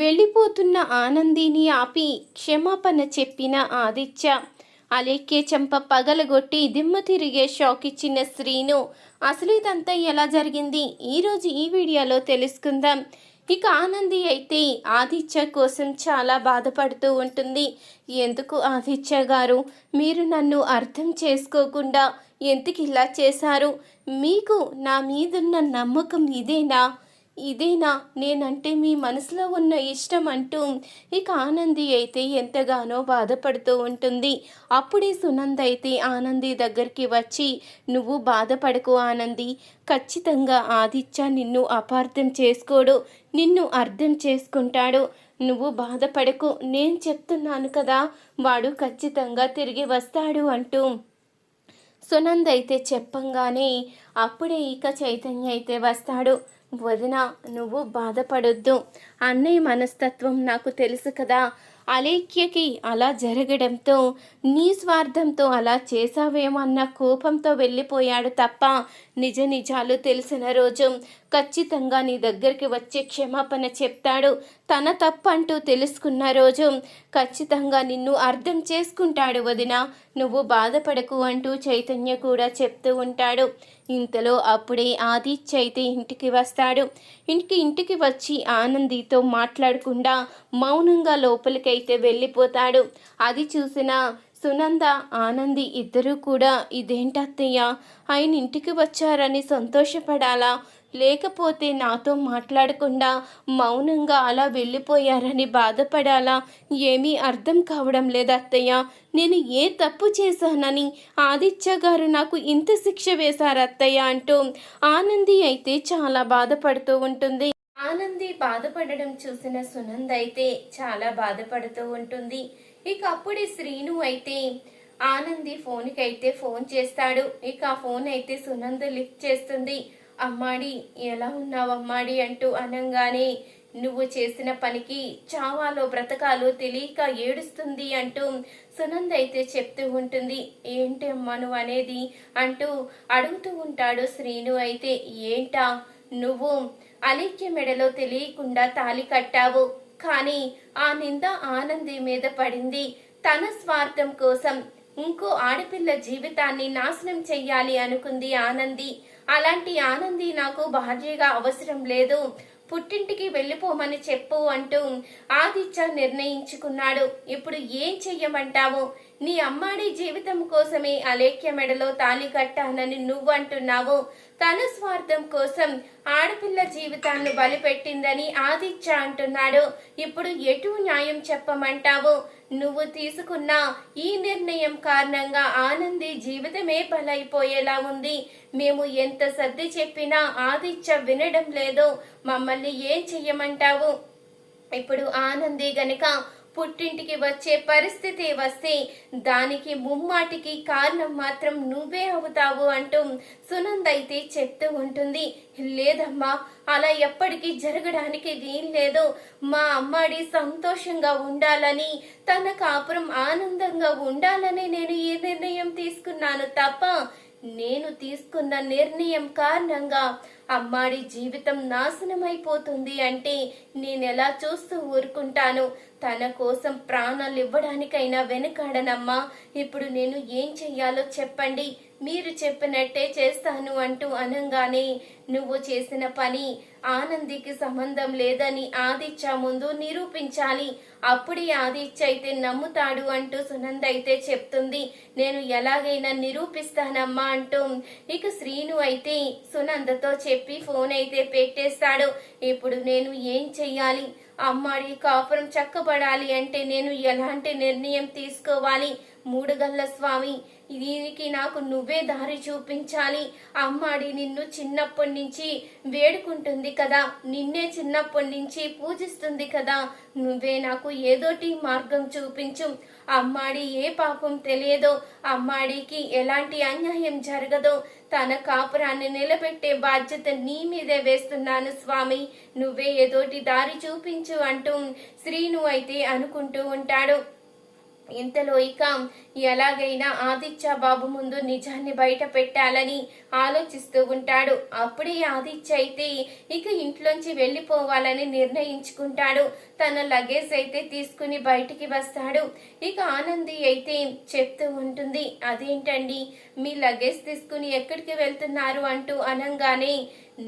వెళ్ళిపోతున్న ఆనందిని ఆపి క్షమాపణ చెప్పిన ఆదిత్య. అలేఖ్య చెంప పగలగొట్టి దిమ్మ తిరిగే షాక్ ఇచ్చిన శ్రీను. అసలు ఇదంతా ఎలా జరిగింది? ఈరోజు ఈ వీడియోలో తెలుసుకుందాం. ఇక ఆనంది అయితే ఆదిత్య కోసం చాలా బాధపడుతూ ఉంటుంది. ఎందుకు ఆదిత్య గారు? మీరు నన్ను అర్థం చేసుకోకుండా ఎందుకు ఇలా చేశారు? మీకు నా మీదున్న నమ్మకం ఇదేనా? ఇదేనా? నేనంటే మీ మనసులో ఉన్న ఇష్టం అంటూ ఇక ఆనంది అయితే ఎంతగానో బాధపడుతూ ఉంటుంది. అప్పుడే సునంద్ అయితే ఆనంది దగ్గరికి వచ్చి నువ్వు బాధపడకు ఆనంది. ఖచ్చితంగా ఆదిత్య నిన్ను అపార్థం చేసుకోడు. నిన్ను అర్థం చేసుకుంటాడు. నువ్వు బాధపడకు. నేను చెప్తున్నాను కదా వాడు ఖచ్చితంగా తిరిగి వస్తాడు అంటూ సునంద్ అయితే చెప్పంగానే అప్పుడే ఇక చైతన్య అయితే వస్తాడు. వదిన నువ్వు బాధపడొద్దు. అన్నయ్య మనస్తత్వం నాకు తెలుసు కదా. అలేఖ్యకి అలా జరగడంతో నీ స్వార్థంతో అలా చేశావేమన్న కోపంతో వెళ్ళిపోయాడు తప్ప నిజ నిజాలు తెలిసిన రోజు ఖచ్చితంగా నీ దగ్గరికి వచ్చి క్షమాపణ చెప్తాడు. తన తప్పంటూ తెలుసుకున్న రోజు ఖచ్చితంగా నిన్ను అర్థం చేసుకుంటాడు వదిన. నువ్వు బాధపడకు అంటూ చైతన్య కూడా చెప్తూ ఉంటాడు. ఇంతలో అప్పుడే ఆదిత్య అయితే ఇంటికి వస్తాడు. ఇంటికి ఇంటికి వచ్చి ఆనందితో మాట్లాడకుండా మౌనంగా లోపలికైతే వెళ్ళిపోతాడు. అది చూసిన సునంద ఆనంది ఇద్దరూ కూడా ఇదేంటత్తయ్య? ఆయన ఇంటికి వచ్చారని సంతోషపడాలా? లేకపోతే నాతో మాట్లాడకుండా మౌనంగా అలా వెళ్ళిపోయారని బాధపడాలా? ఏమీ అర్థం కావడం లేదు అత్తయ్య నేను ఏ తప్పు చేశానని ఆదిత్య గారు నాకు ఇంత శిక్ష వేశారు అత్తయ్య అంటూ ఆనంది అయితే చాలా బాధపడుతూ ఉంటుంది. ఆనంది బాధపడడం చూసిన సునంద అయితే చాలా బాధపడుతూ ఉంటుంది. ఇక అప్పుడే శ్రీను అయితే ఆనంది ఫోన్కి అయితే ఫోన్ చేస్తాడు. ఇక ఆ ఫోన్ అయితే సునంద లిఫ్ట్ చేస్తుంది. అమ్మాడి ఎలా ఉన్నావు అమ్మాడి? అంటూ అనంగానే నువ్వు చేసిన పనికి చావాలో బ్రతకాలో తెలియక ఏడుస్తుంది అంటూ సునంద అయితే చెప్తూ ఉంటుంది. ఏంటి అమ్మా నువ్వు అనేది? అంటూ అడుగుతూ ఉంటాడు శ్రీను అయితే. ఏంటా? నువ్వు అలిక్య మెడలో తెలియకుండా తాలి కట్టావు. కానీ ఆ నింద ఆనంది మీద పడింది. తన స్వార్థం కోసం ఇంకో ఆడపిల్ల జీవితాన్ని నాశనం చెయ్యాలి అనుకుంది ఆనంది. అలాంటి ఆనంది నాకు భార్యగా అవసరం లేదు. పుట్టింటికి వెళ్ళిపోమని చెప్పు అంటూ ఆదిత్య నిర్ణయించుకున్నాడు. ఇప్పుడు ఏం చెయ్యమంటావు? నీ అమ్మాడి జీవితం కోసమే అలేఖ్య మెడలో తాలి కట్టానని నువ్వు అంటున్నావు తన స్వార్థం కోసం ఆడపిల్ల జీవితాన్ని బలిపెట్టిందని ఆదిత్య అంటున్నాడు. ఇప్పుడు ఎటు న్యాయం చెప్పమంటావు? నువ్వు తీసుకున్న ఈ నిర్ణయం కారణంగా ఆనంది జీవితమే బలైపోయేలా ఉంది. మేము ఎంత సర్ది చెప్పినా ఆదిత్య వినడం లేదు. మమ్మల్ని ఏం చెయ్యమంటావు? ఇప్పుడు ఆనంది గనక పుట్టింటికి వచ్చే పరిస్థితి వస్తే దానికి ముమ్మాటికి కారణం మాత్రం నువ్వే అవుతావు అంటూ సునంద్ అయితే చెప్తూ ఉంటుంది. లేదమ్మా అలా ఎప్పటికీ జరగడానికి వీల్లేదు. మా అమ్మాడి సంతోషంగా ఉండాలని తన కాపురం ఆనందంగా ఉండాలని నేను ఈ నిర్ణయం తీసుకున్నాను తప్ప నేను తీసుకున్న నిర్ణయం కారణంగా అమ్మాడి జీవితం నాశనమైపోతుంది అంటే నేనెలా చూస్తూ ఊరుకుంటాను? తన కోసం ప్రాణాలు ఇవ్వడానికైనా వెనుకాడనమ్మా. ఇప్పుడు నేను ఏం చెయ్యాలో చెప్పండి. మీరు చెప్పినట్టే చేస్తాను అంటూ అనంగానే నువ్వు చేసిన పని ఆనందికి సంబంధం లేదని ఆదిత్య ముందు నిరూపించాలి. అప్పుడే ఆదిత్య అయితే నమ్ముతాడు అంటూ సునంద అయితే చెప్తుంది. నేను ఎలాగైనా నిరూపిస్తానమ్మా అంటూ. ఇక శ్రీను అయితే సునందతో చెప్పి ఫోన్ అయితే పెట్టేస్తాడు. ఇప్పుడు నేను ఏం చెయ్యాలి? అమ్మాడి కాపురం చక్కబడాలి అంటే నేను ఎలాంటి నిర్ణయం తీసుకోవాలి? మూడుగల్ల స్వామి దీనికి నాకు నువ్వే దారి చూపించాలి. అమ్మాడి నిన్ను చిన్నప్పటి నుంచి వేడుకుంటుంది కదా. నిన్నే చిన్నప్పటి నుంచి పూజిస్తుంది కదా. నువ్వే నాకు ఏదోటి మార్గం చూపించు. అమ్మాడి ఏ పాపం తెలియదో. అమ్మాడికి ఎలాంటి అన్యాయం జరగదో. తన కాపురాన్ని నిలబెట్టే బాధ్యత నీ మీదే వేస్తున్నాను స్వామి. నువ్వే ఏదోటి దారి చూపించు అంటూ శ్రీను అయితే అనుకుంటూ ఉంటాడు. ఇంతలో ఇక ఎలాగైనా ఆదిత్య బాబు ముందు నిజాన్ని బయట పెట్టాలని ఆలోచిస్తూ ఉంటాడు. అప్పుడే ఆదిత్య అయితే ఇక ఇంట్లోంచి వెళ్ళిపోవాలని నిర్ణయించుకుంటాడు. తన లగేజ్ అయితే తీసుకుని బయటికి వస్తాడు. ఇక ఆనంది అయితే చెప్తూ ఉంటుంది అదేంటండి? మీ లగేజ్ తీసుకుని ఎక్కడికి వెళ్తున్నారు? అంటూ అనంగానే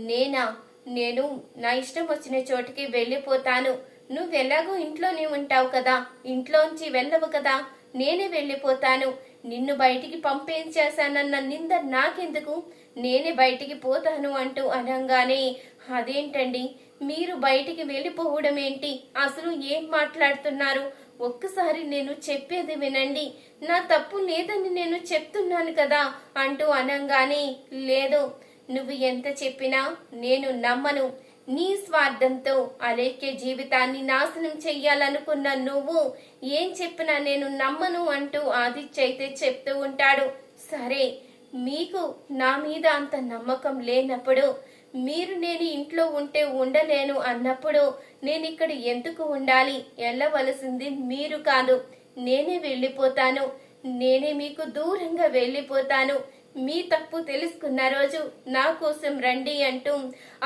నేనా? నేను నా ఇష్టం వచ్చిన చోటికి వెళ్ళిపోతాను. నువ్వెలాగూ ఇంట్లోనే ఉంటావు కదా. ఇంట్లోంచి వెళ్ళవు కదా. నేనే వెళ్ళిపోతాను. నిన్ను బయటికి పంపేంచేశానన్న నింద నాకెందుకు? నేనే బయటికి పోతాను అంటూ అనగానే అదేంటండి? మీరు బయటికి వెళ్ళిపోవడం ఏంటి అసలు ఏం మాట్లాడుతున్నారు? ఒక్కసారి నేను చెప్పేది వినండి. నా తప్పు లేదని నేను చెప్తున్నాను కదా అంటూ అనంగానే లేదు. నువ్వు ఎంత చెప్పినా నేను నమ్మను. నీ స్వార్థంతో అలేఖ్య జీవితాన్ని నాశనం చెయ్యాలనుకున్న నువ్వు ఏం చెప్పినా నేను నమ్మను అంటూ ఆదిత్య అయితే చెప్తూ ఉంటాడు. సరే మీకు నా మీద అంత నమ్మకం లేనప్పుడు మీరు నేను ఇంట్లో ఉంటే ఉండలేను అన్నప్పుడు నేను ఇక్కడ ఎందుకు ఉండాలి? వెళ్ళవలసింది మీరు కాదు. నేనే వెళ్ళిపోతాను. నేనే మీకు దూరంగా వెళ్ళిపోతాను. మీ తప్పు తెలుసుకున్న రోజు నా కోసం రండి అంటూ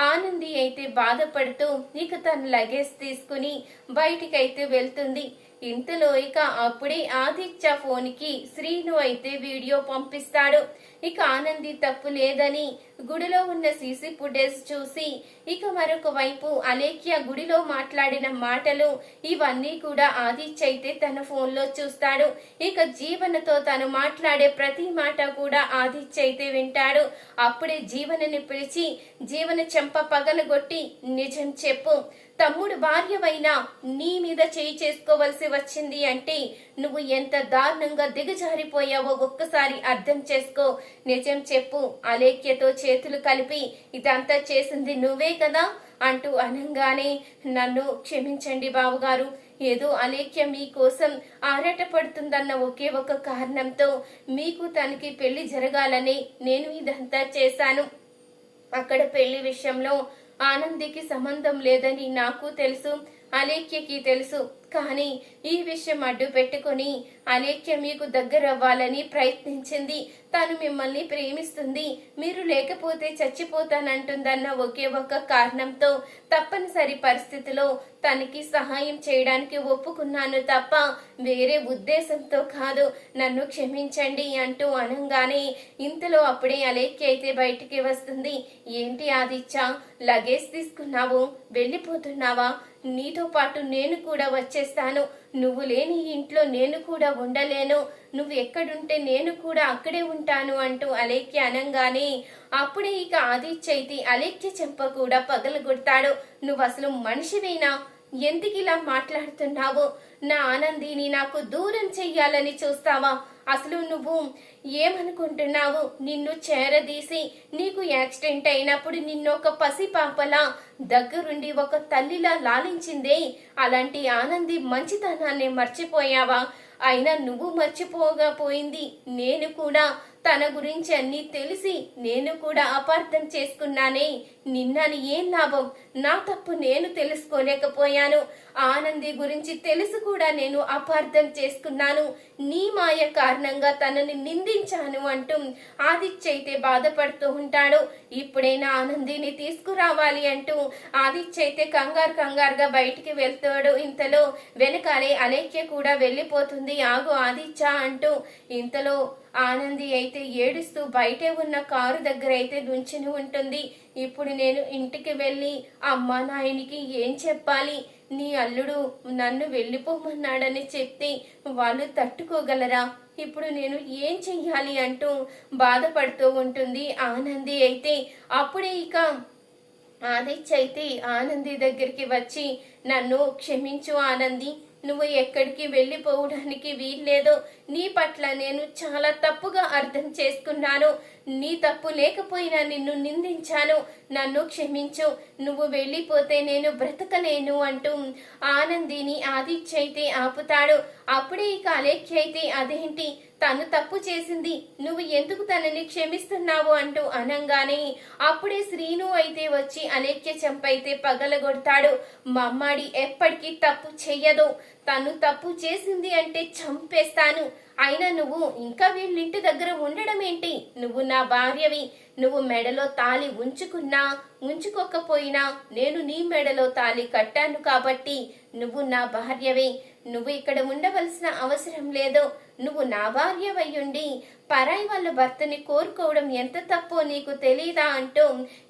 ఆనంది అయితే బాధపడుతూ ఇక తన లగేజ్ తీసుకుని బయటికైతే వెళ్తుంది. ఇంతలో ఇక అప్పుడే ఆదిత్య ఫోన్కి శ్రీను అయితే వీడియో పంపిస్తాడు. ఇక ఆనంది తప్పు లేదని గుడిలో ఉన్న సీసీ ఫుటేజ్ చూసి ఇక మరొక వైపు అలేఖ్య గుడిలో మాట్లాడిన మాటలు ఇవన్నీ కూడా ఆదిత్య అయితే తన ఫోన్లో చూస్తాడు. ఇక జీవనతో తను మాట్లాడే ప్రతి మాట కూడా ఆదిత్య అయితే వింటాడు. అప్పుడే జీవనని పిలిచి జీవన చెంప పగలగొట్టి నిజం చెప్పు. తమ్ముడు భార్యవైన నీ మీద చేయి చేసుకోవలసి వచ్చింది అంటే నువ్వు ఎంత దారుణంగా దిగజారిపోయావో ఒక్కసారి అర్థం చేసుకో. నిజం చెప్పు. అలేఖ్యతో చేతులు కలిపి ఇదంతా చేసింది నువ్వే కదా? అంటూ అనంగానే నన్ను క్షమించండి బావగారు. ఏదో అలేఖ్య మీకోసం ఆరాటపడుతుందన్న ఒకే ఒక కారణంతో మీకు తనకి పెళ్ళి జరగాలని నేను ఇదంతా చేశాను. అక్కడ పెళ్ళి విషయంలో ఆనందికి సంబంధం లేదని నాకు తెలుసు. అలేఖ్యకి తెలుసు. కానీ ఈ విషయం అడ్డు పెట్టుకుని అలేఖ్య మీకు దగ్గరవ్వాలని ప్రయత్నించింది. తను మిమ్మల్ని ప్రేమిస్తుంది. మీరు లేకపోతే చచ్చిపోతానంటుందన్న ఒకే ఒక కారణంతో తప్పనిసరి పరిస్థితిలో తనకి సహాయం చేయడానికి ఒప్పుకున్నాను తప్ప వేరే ఉద్దేశంతో కాదు. నన్ను క్షమించండి అంటూ అనంగానే ఇంతలో అప్పుడే అలేఖ్య అయితే బయటికి వస్తుంది. ఏంటి ఆదిత్య లగేజ్ తీసుకున్నావు? వెళ్ళిపోతున్నావా? నీతో పాటు నేను కూడా చేస్తాను. నువ్వు లేని ఇంట్లో నేను కూడా ఉండలేను. నువ్వు ఎక్కడుంటే నేను కూడా అక్కడే ఉంటాను అంటూ అలేఖ్య అనంగానే అప్పుడే ఇక ఆదిత్యైతి అలేఖ్య చెంప కూడా పగలగొడతాడు. నువ్వు అసలు మనిషివేనా? ఎందుకు ఇలా మాట్లాడుతున్నావు? నా ఆనందిని నాకు దూరం చెయ్యాలని చూస్తావా? అసలు నువ్వు ఏమనుకుంటున్నావు? నిన్ను చేరదీసి నీకు యాక్సిడెంట్ అయినప్పుడు నిన్ను ఒక పసిపాపలా దగ్గరుండి ఒక తల్లిలా లాలించిందే. అలాంటి ఆనంది మంచితనాన్ని మర్చిపోయావా? అయినా నువ్వు మర్చిపోగా పోయింది. నేను కూడా తన గురించి అన్నీ తెలిసి నేను కూడా అపార్థం చేసుకున్నానే. నిన్నని ఏం లాభం? నా తప్పు నేను తెలుసుకోలేకపోయాను. ఆనంది గురించి తెలుసు కూడా నేను అపార్థం చేసుకున్నాను. నీ మాయ కారణంగా తనని నిందించాను అంటూ ఆదిత్య అయితే బాధపడుతూ ఉంటాడు. ఇప్పుడైనా ఆనందిని తీసుకురావాలి అంటూ ఆదిత్య అయితే కంగారు కంగారుగా బయటికి వెళ్తాడు. ఇంతలో వెనకాలే అలేఖ్య కూడా వెళ్ళిపోతుంది. ఆగు ఆదిత్య అంటూ ఇంతలో ఆనంది అయితే ఏడుస్తూ బయటే ఉన్న కారు దగ్గర అయితే నుంచుని ఉంటుంది. ఇప్పుడు నేను ఇంటికి వెళ్ళి అమ్మ నాయనికి ఏం చెప్పాలి? నీ అల్లుడు నన్ను వెళ్ళిపోమన్నాడని చెప్తే వాళ్ళు తట్టుకోగలరా? ఇప్పుడు నేను ఏం చెయ్యాలి అంటూ బాధపడుతూ ఉంటుంది ఆనంది అయితే. అప్పుడే ఇక ఆదిత్య అయితే ఆనంది దగ్గరికి వచ్చి నన్ను క్షమించు ఆనంది నువ్వు ఎక్కడికి వెళ్ళిపోవడానికి వీల్లేదు. నీ పట్ల నేను చాలా తప్పుగా అర్థం చేసుకున్నాను. నీ తప్పు లేకపోయినా నిన్ను నిందించాను. నన్ను క్షమించు. నువ్వు వెళ్ళిపోతే నేను బ్రతకలేను అంటూ ఆనందిని ఆదిత్య అయితే ఆపుతాడు. అప్పుడే ఇక అలేఖ్య అయితే అదేంటి? తను తప్పు చేసింది. నువ్వు ఎందుకు తనని క్షమిస్తున్నావు అంటూ అనంగానే అప్పుడే శ్రీను అయితే వచ్చి అలేఖ్య చెంపైతే పగలగొడతాడు. మమ్మాడి ఎప్పటికీ తప్పు చెయ్యదు. తను తప్పు చేసింది అంటే చంపేస్తాను. అయినా నువ్వు ఇంకా వీళ్ళింటి దగ్గర ఉండడం ఏంటి నువ్వు నా భార్యవి. నువ్వు మెడలో తాలి ఉంచుకున్నా ఉంచుకోకపోయినా నేను నీ మెడలో తాలి కట్టాను కాబట్టి నువ్వు నా భార్యవే. నువ్వు ఇక్కడ ఉండవలసిన అవసరం లేదు. నువ్వు నా భార్యవయ్యుండి పరాయి వాళ్ళ భర్తని కోరుకోవడం ఎంత తప్పో నీకు తెలీదా అంటూ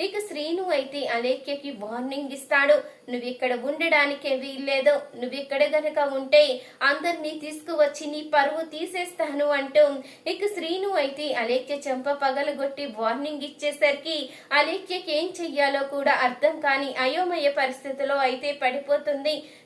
ఇక శ్రీను అయితే అలేఖ్యకి వార్నింగ్ ఇస్తాడు. నువ్వు ఇక్కడ ఉండడానికే వీల్లేదు. నువ్వు ఇక్కడ గనక ఉంటే అందరినీ తీసుకువచ్చి నీ పరువు తీసేస్తాను అంటూ ఇక శ్రీను అయితే అలేఖ్య చెంప పగలగొట్టి వార్నింగ్ ఇచ్చేసరికి అలేఖ్యకి ఏం చెయ్యాలో కూడా అర్థం కాని అయోమయ పరిస్థితిలో అయితే పడిపోతుంది.